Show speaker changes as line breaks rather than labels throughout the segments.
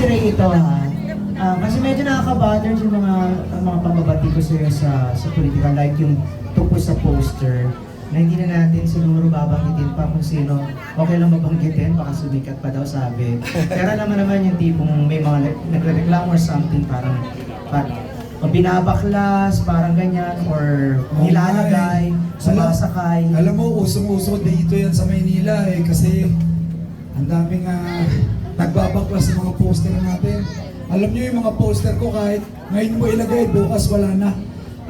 si Ray ito ha. Ah, kasi medyo nakaka-bother yung mga ang mga pambabati ko sa'yo sa, sa political like yung tungkol sa poster na hindi na natin siguro babanggitin pa kung sino okay lang mabanggitin, baka sumikat pa daw sabi. Pero naman naman yung tipong may mga nag- nagre-reklamo or something parang, parang binabaklas, parang ganyan, or nilalagay,
eh.
sumasakay.
Alam mo, usong-uso dito yan sa Maynila eh, kasi ang daming uh, nagbabaklas ng mga poster natin. Alam niyo yung mga poster ko kahit ngayon mo ilagay, bukas wala na.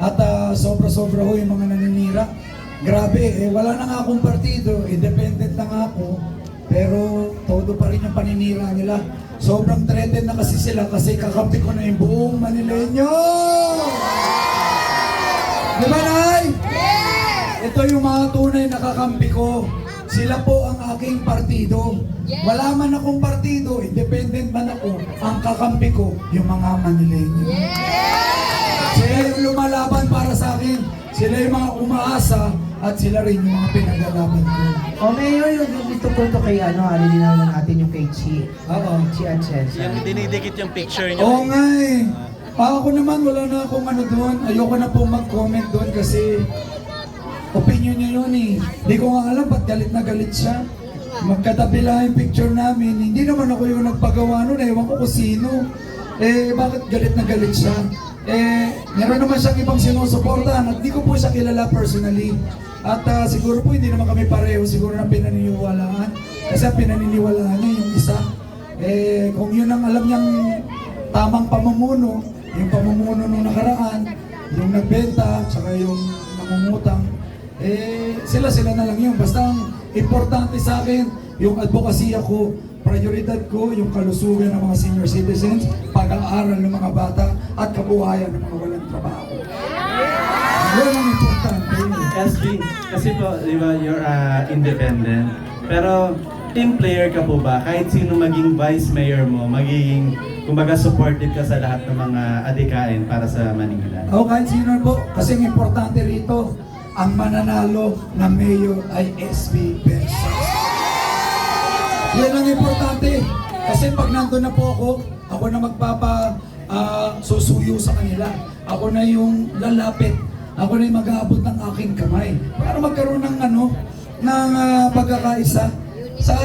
At ah, sobra-sobra ho yung mga naninira. Grabe, eh, wala na nga akong partido, independent na nga ako, pero todo pa rin yung paninira nila. Sobrang threatened na kasi sila kasi kakampi ko na yung buong Manileño! Di ba, Nay? Ito yung mga tunay na kakampi ko. Sila po ang aking partido. Wala man akong partido, independent man ako, ang kakampi ko, yung mga Manileño. Sila yung lumalaban para sa akin. Sila yung mga umaasa at sila rin yung mga pinagalaban ko.
O Mayor, yung, tungkol to kay ano, alilinaw na natin yung kay Chi.
Oo.
Chi Atienza.
Yung dinidikit yung picture niyo.
Oo nga eh. Ah, ako naman, wala na akong ano doon. Ayoko na po mag-comment doon kasi opinion niya yun eh. Hindi ko nga alam ba't galit na galit siya. Magkatabi lang yung picture namin. Hindi naman ako yung nagpagawa nun. Ewan ko kung sino. Eh, bakit galit na galit siya? Eh, meron naman siyang ibang sinusuportahan at di ko po siya kilala personally. At ah, siguro po hindi naman kami pareho, siguro na pinaniniwalaan. Kasi pinaniniwalaan niya yung isa. Eh, kung yun ang alam niyang tamang pamumuno, yung pamumuno nung nakaraan, yung nagbenta, tsaka yung nangungutang, eh, sila-sila na lang yun. Basta ang importante sa akin, yung advokasya ko, prioridad ko, yung kalusugan ng mga senior citizens, pag-aaral ng mga bata, at kabuhayan ng mga walang trabaho. Yun ang importante.
SB, kasi po, di ba, you're uh, independent. Pero, team player ka po ba? Kahit sino maging vice mayor mo, magiging, kumbaga, supportive ka sa lahat ng mga adikain para sa Manila.
O kahit sino po, kasi ang importante rito, ang mananalo na mayor ay SB Versus. Yan ang importante. Kasi pag nandun na po ako, ako na magpapa ah, susuyo sa kanila. Ako na yung lalapit. Ako na yung mag-aabot ng aking kamay. Para magkaroon ng ano, ng ah, pagkakaisa. Sa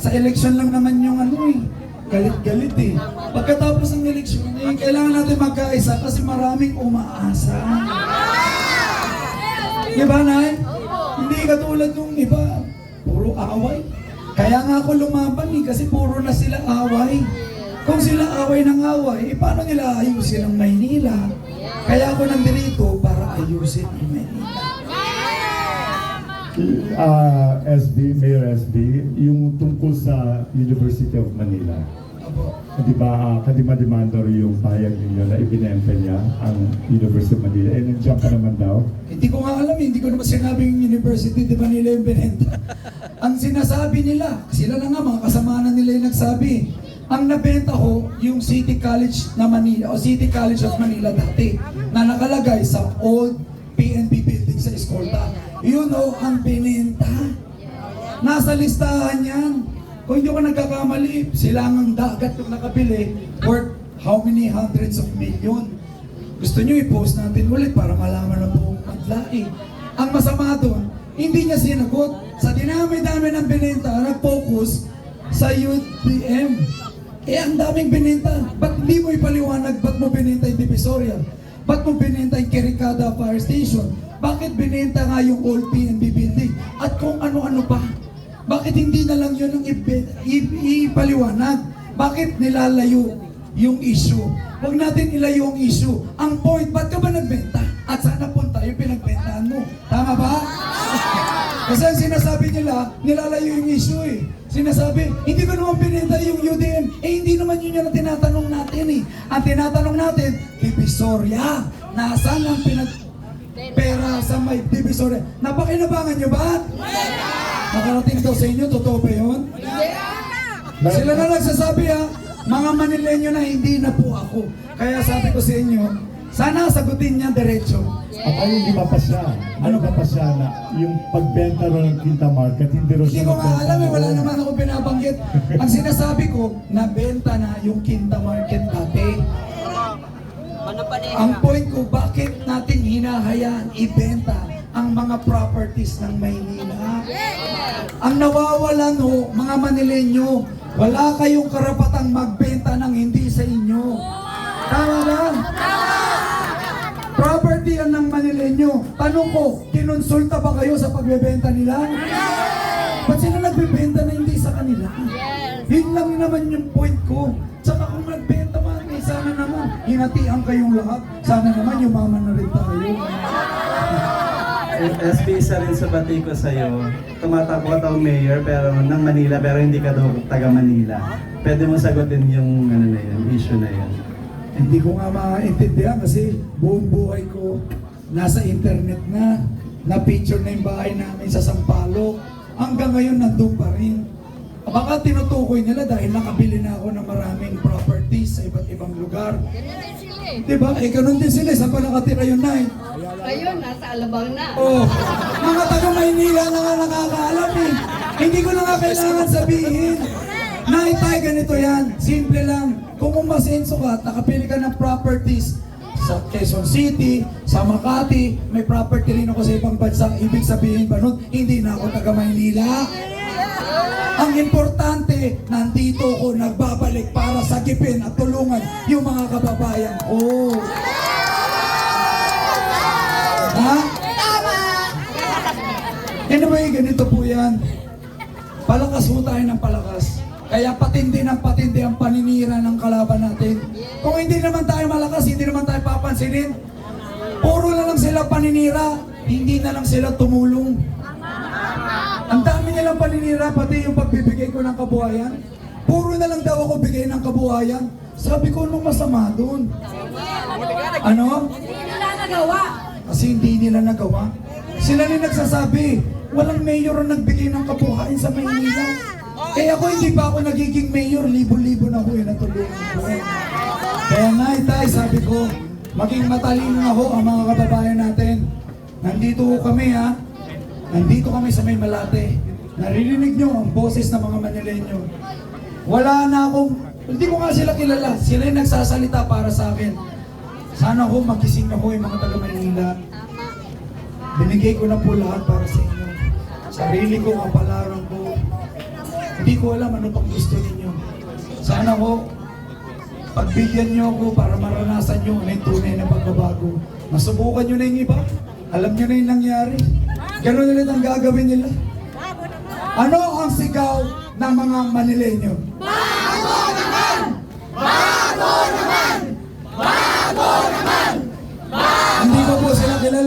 sa election lang naman yung ano eh. Galit-galit eh. Pagkatapos ng eleksyon, eh, kailangan natin magkaisa kasi maraming umaasa. Di ba, Nay? Hindi katulad nung iba, puro away. Kaya nga ako lumaban eh, kasi puro na sila away. Kung sila away ng away, eh, paano nila ayusin ang Maynila? Kaya ako nandito para ayusin ang Maynila.
Ah, SB, Mayor SB, yung tungkol sa University of Manila.
Abo.
Di ba, uh, kadima-demanda rin yung payag ninyo na ibinenta niya ang University of Manila. Eh, nandiyan ka naman daw.
Hindi ko nga alam, eh, hindi ko naman sinabi yung university, di ba nila yung binenta? ang sinasabi nila, sila na nga, mga kasamanan nila yung nagsabi. Ang nabenta ko, yung City College na Manila, o City College of Manila dati, na nakalagay sa old PNB building sa Escolta. Yun o, ang binenta. Nasa listahan yan. Kung hindi ko nagkakamali, silangang dagat yung nakabili worth how many hundreds of million. Gusto nyo i-post natin ulit para malaman ng buong madla eh. Ang masama doon, hindi niya sinagot. Sa dinami-dami ng binenta, nag-focus sa UDM. Eh, ang daming binenta. Ba't hindi mo ipaliwanag? Ba't mo binenta yung Divisoria? Ba't mo binenta yung Kirikada Fire Station? Bakit binenta nga yung old PNB building? At kung ano-ano pa? Bakit hindi na lang yun ang ipaliwanag? Bakit nilalayo yung issue? Huwag natin ilayo ang issue. Ang point, ba't ka ba nagbenta? At saan napunta yung pinagbentahan mo? Tama ba? Kasi sinasabi nila, nilalayo yung issue eh. Sinasabi, hindi ko naman binenta yung UDM. Eh hindi naman yun yung tinatanong natin eh. Ang tinatanong natin, Divisoria. Nasaan ang pinag... Pera sa may Divisoria. Napakinabangan nyo ba? Nakarating daw sa inyo, totoo ba yun? Sila na nagsasabi ha, mga Manileño na hindi na po ako. Kaya sabi ko sa inyo, Sana sagutin niya diretso.
At ayun, di ba pa siya? Ano ba pa siya na yung pagbenta ro ng Quinta Market, hindi ro
Hindi
siya
ko nga
nagbenta
alam eh, wala naman ako binabanggit. Ang sinasabi ko, nabenta na yung Quinta Market dati. Ang point ko, bakit natin hinahayaan ibenta ang mga properties ng Maynila? Ang nawawalan ho, mga Manilenyo, wala kayong karapatang magbenta ng hindi sa inyo. Tama ba? Property yan ng Manilenyo. Tanong ko, kinonsulta ba kayo sa pagbebenta nila? Ba't sila nagbebenta na hindi sa kanila? Yun lang naman yung point ko. Tsaka kung nagbenta man, eh, sana naman, hinatian kayong lahat. Sana naman, yumaman na rin tayo.
SB, isa rin sa bati ko sa'yo, tumatakbo ka daw mayor pero ng Manila pero hindi ka daw taga Manila. Pwede mo sagutin yung ano na yun, issue na yun.
Hindi ko nga maintindihan kasi buong buhay ko nasa internet na, na-picture na yung bahay namin sa Sampaloc. Hanggang ngayon nandun pa rin. Baka tinutukoy nila dahil nakabili na ako ng maraming properties sa iba't ibang lugar.
Ganyan din sila eh.
Diba? Eh, ganun din sila. Saan pa nakatira yun, Nay?
Ayun, nasa Alabang na.
Oh, mga taga Maynila na nga nakakaalam eh. Hindi ko na nga kailangan sabihin. Nay, tay, ganito yan. Simple lang. Kung umasenso ka nakapili ka ng properties sa Quezon City, sa Makati, may property rin ako sa ibang bansa. Ibig sabihin ba nun, hindi na ako taga Maynila. Ang importante, nandito ako nagbabalik para sagipin at tulungan yung mga kababayan ko. Ha? Anyway, ganito po yan. Palakas po tayo ng palakas. Kaya patindi ng patindi ang paninira ng kalaban natin. Kung hindi naman tayo malakas, hindi naman tayo papansinin. Puro na lang sila paninira, hindi na lang sila tumulong. Ang dami nilang paninira, pati yung pagbibigay ko ng kabuhayan. Puro na lang daw ako bigay ng kabuhayan. Sabi ko, nung masama doon. Ano?
Hindi nila nagawa.
Kasi hindi nila nagawa. Sila rin nagsasabi, walang mayor ang nagbigay ng kabuhayan sa Maynila. Eh ako hindi pa ako nagiging mayor, libo-libo na ho yung natulungan ko. Kaya nga, itay, sabi ko, maging matalino na ho ang mga kababayan natin. Nandito ho kami ha, nandito kami sa may Malate. Naririnig nyo ang boses ng mga Manileño. Wala na akong, hindi ko nga sila kilala, sila yung nagsasalita para sa akin. Sana ho magising na ho yung mga taga Manila. Binigay ko na po lahat para sa inyo. Sarili ko, kapalaran ko. Hindi ko alam ano pang gusto ninyo. Sana ho, pagbigyan nyo ako para maranasan nyo na yung tunay na pagbabago. Masubukan nyo na yung iba. Alam nyo na yung nangyari. Ganun ulit ang gagawin nila. Ano ang sigaw ng mga Manileño? Hindi ko po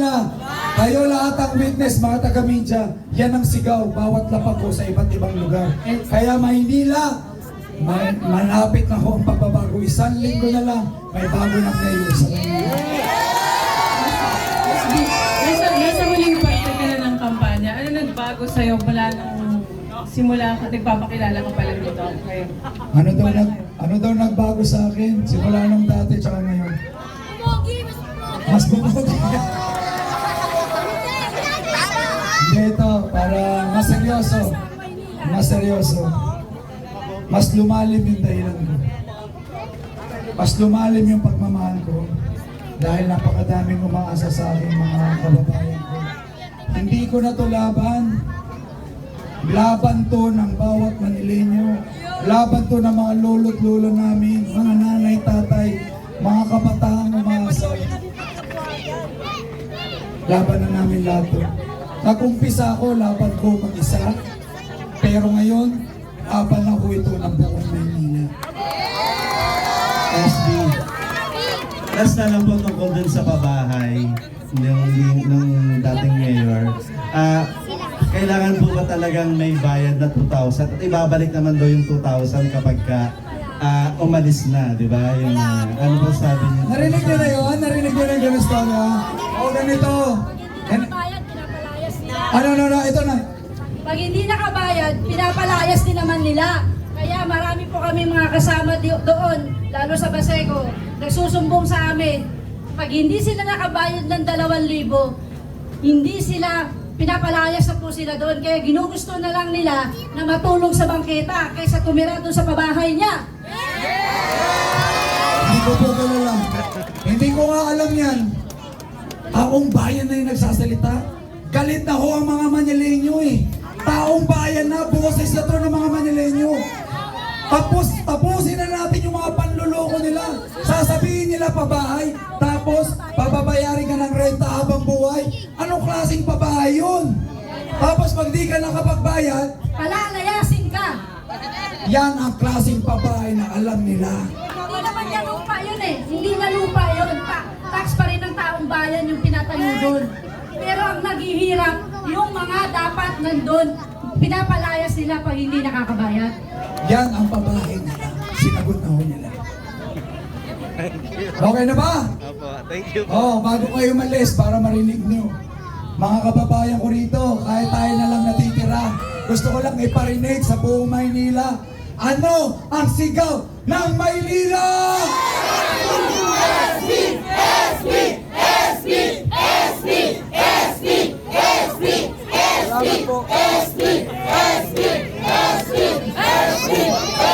kilala. Kayo lahat ang witness, mga taga-media, yan ang sigaw, bawat lapag ko sa iba't ibang lugar. Kaya Maynila, ma- malapit na ho ang pagbabago. Isang linggo na lang, may bago ng mayor sa Maynila.
Nasa, nasa huling parte ka na ng kampanya, ano nagbago sa'yo mula nung simula ka, nagpapakilala ka pa lang dito ngayon?
Ano daw, nag, ano daw nagbago sa akin, simula nung dati tsaka ngayon. Mas bumog. Ito, para mas seryoso. Mas seryoso. Mas lumalim yung dahilan ko. Mas lumalim yung pagmamahal ko. Dahil napakadaming umaasa sa akin mga kababayan ko. Hindi ko na to laban. Laban to ng bawat Manileño. Laban to ng mga lolo't lola namin, mga nanay, tatay, mga kabataan umaasa. Laban na namin lahat to. Nag-umpisa ako, laban ko mag-isa. Pero ngayon, laban na ko ito ng buong Maynila. SB.
Last na lang po tungkol dun sa pabahay ng, ng dating mayor. Ah, kailangan po ba talagang may bayad na 2,000? At ibabalik naman daw yung 2,000 kapag ka ah, umalis na, di ba? Yung, ah, ano po sabi niyo?
Narinig niyo na yun? Narinig niyo na yung ganun storya? O ganito. Ano, ano, ano, ito na.
Pag hindi nakabayad, pinapalayas din naman nila. Kaya marami po kami mga kasama doon, lalo sa Baseco, nagsusumbong sa amin. pag hindi sila nakabayad ng 2,000, hindi sila pinapalayas na po sila doon. Kaya ginugusto na lang nila na matulong sa bangketa kaysa tumira doon sa pabahay niya.
Hindi ko po. Hindi ko nga alam yan. Taong bayan na yung nagsasalita. Galit na ho ang mga Manileño eh. Taong bayan na, boses na to ng mga Manileño. Tapos, tapusin na natin yung mga panluloko nila. Sasabihin nila pabahay, tapos pababayarin ka ng renta habang buhay. Anong klaseng pabahay yun? Tapos pag di ka nakapagbayad,
Palalayasin ka.
yan ang klaseng pabahay na alam nila.
Hindi naman niya lupa yun eh. Hindi niya lupa yun. Ta- tax pa rin ng taong bayan yung pinatayo doon. Naghihirap, yung mga dapat nandun, pinapalayas nila pag hindi nakakabayad.
Yan ang pabahay nila. Sinagot na ho nila. Okay na ba?
Opo, thank you.
Oh, bago kayo malis para marinig nyo. Mga kababayan ko rito, kahit tayo na lang natitira, gusto ko lang iparinig sa buong Maynila. Ano ang sigaw ng Maynila? 주십시오.